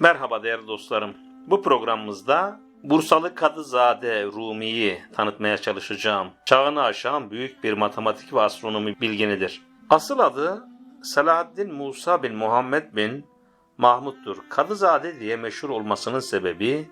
Merhaba değerli dostlarım. Bu programımızda Bursalı Kadızade Rumi'yi tanıtmaya çalışacağım. Çağını aşan büyük bir matematik ve astronomi bilginidir. Asıl adı Selahaddin Musa bin Muhammed bin Mahmud'dur. Kadızade diye meşhur olmasının sebebi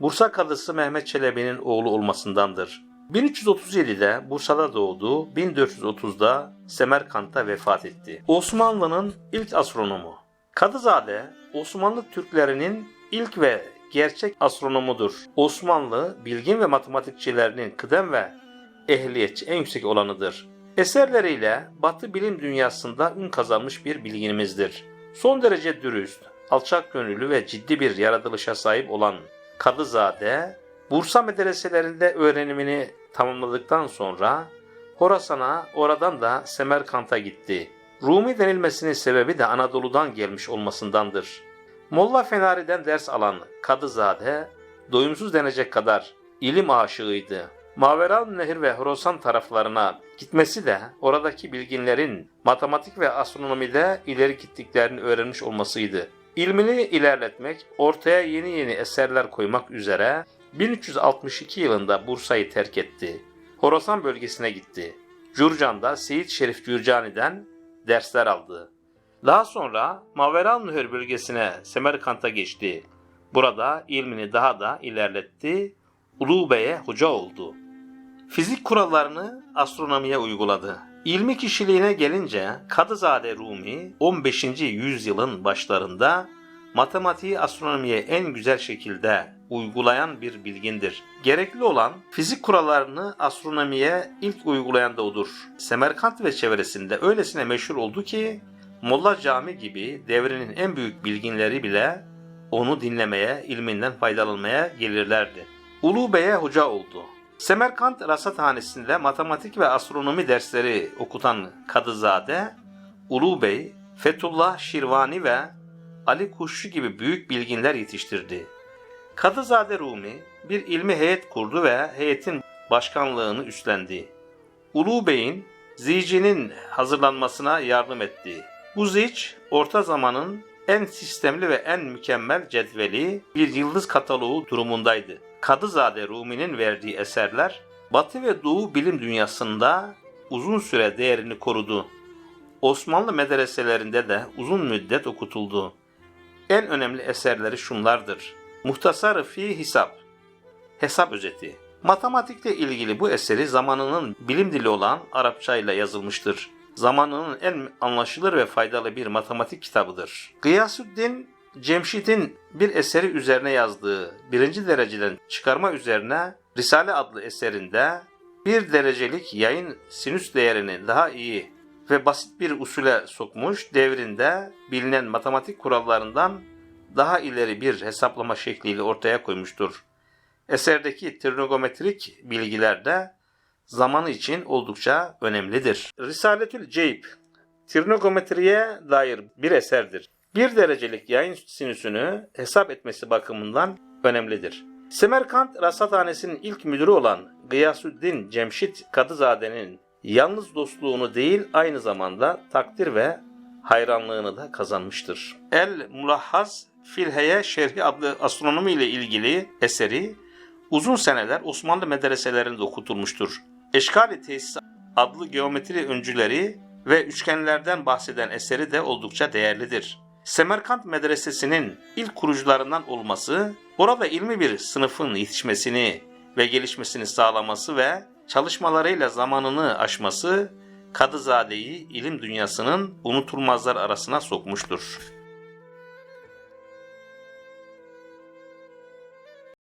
Bursa Kadısı Mehmet Çelebi'nin oğlu olmasındandır. 1337'de Bursa'da doğdu, 1430'da Semerkant'ta vefat etti. Osmanlı'nın ilk astronomu. Kadızade, Osmanlı Türklerinin ilk ve gerçek astronomudur. Osmanlı bilgin ve matematikçilerinin kıdem ve ehliyetçi en yüksek olanıdır. Eserleriyle Batı bilim dünyasında ün kazanmış bir bilginimizdir. Son derece dürüst, alçak gönüllü ve ciddi bir yaratılışa sahip olan Kadızade, Bursa medreselerinde öğrenimini tamamladıktan sonra Horasan'a oradan da Semerkant'a gitti. Rumi denilmesinin sebebi de Anadolu'dan gelmiş olmasındandır. Molla Fenari'den ders alan Kadızade, doyumsuz denecek kadar ilim aşığıydı. Maveran Nehir ve Horasan taraflarına gitmesi de oradaki bilginlerin matematik ve astronomide ileri gittiklerini öğrenmiş olmasıydı. İlmini ilerletmek, ortaya yeni yeni eserler koymak üzere 1362 yılında Bursa'yı terk etti. Horasan bölgesine gitti. Cürcan'da Seyit Şerif Cürcani'den dersler aldı. Daha sonra Maveran Nehir bölgesine Semerkant'a geçti. Burada ilmini daha da ilerletti. Ulu Bey'e hoca oldu. Fizik kurallarını astronomiye uyguladı. İlmi kişiliğine gelince Kadızade Rumi 15. yüzyılın başlarında matematiği astronomiye en güzel şekilde uygulayan bir bilgindir. Gerekli olan fizik kurallarını astronomiye ilk uygulayan da odur. Semerkant ve çevresinde öylesine meşhur oldu ki Molla Cami gibi devrinin en büyük bilginleri bile onu dinlemeye, ilminden faydalanmaya gelirlerdi. Ulu Bey'e hoca oldu. Semerkant Rasathanesi'nde matematik ve astronomi dersleri okutan Kadızade, Ulu Bey, Fethullah Şirvani ve Ali Kuşçu gibi büyük bilginler yetiştirdi. Kadızade Rumi bir ilmi heyet kurdu ve heyetin başkanlığını üstlendi. Ulu Bey'in zicinin hazırlanmasına yardım etti. Bu zic, orta zamanın en sistemli ve en mükemmel cetveli bir yıldız kataloğu durumundaydı. Kadızade Rumi'nin verdiği eserler Batı ve Doğu bilim dünyasında uzun süre değerini korudu. Osmanlı medreselerinde de uzun müddet okutuldu. En önemli eserleri şunlardır. Muhtasar fi Hisap Hesap özeti Matematikle ilgili bu eseri zamanının bilim dili olan Arapça ile yazılmıştır. Zamanının en anlaşılır ve faydalı bir matematik kitabıdır. Gıyasüddin Cemşit'in bir eseri üzerine yazdığı birinci dereceden çıkarma üzerine Risale adlı eserinde bir derecelik yayın sinüs değerini daha iyi ve basit bir usule sokmuş devrinde bilinen matematik kurallarından daha ileri bir hesaplama şekliyle ortaya koymuştur. Eserdeki trigonometrik bilgiler de zamanı için oldukça önemlidir. Risaletül Ceyb, trigonometriye dair bir eserdir. Bir derecelik yayın sinüsünü hesap etmesi bakımından önemlidir. Semerkant Rasathanesi'nin ilk müdürü olan Gıyasüddin Cemşit Kadızade'nin yalnız dostluğunu değil aynı zamanda takdir ve hayranlığını da kazanmıştır. El Mulahhaz Filheye Şerhi adlı astronomi ile ilgili eseri uzun seneler Osmanlı medreselerinde okutulmuştur. Eşkali Tesis adlı geometri öncüleri ve üçgenlerden bahseden eseri de oldukça değerlidir. Semerkant Medresesi'nin ilk kurucularından olması, orada ilmi bir sınıfın yetişmesini ve gelişmesini sağlaması ve çalışmalarıyla zamanını aşması Kadızade'yi ilim dünyasının unutulmazlar arasına sokmuştur.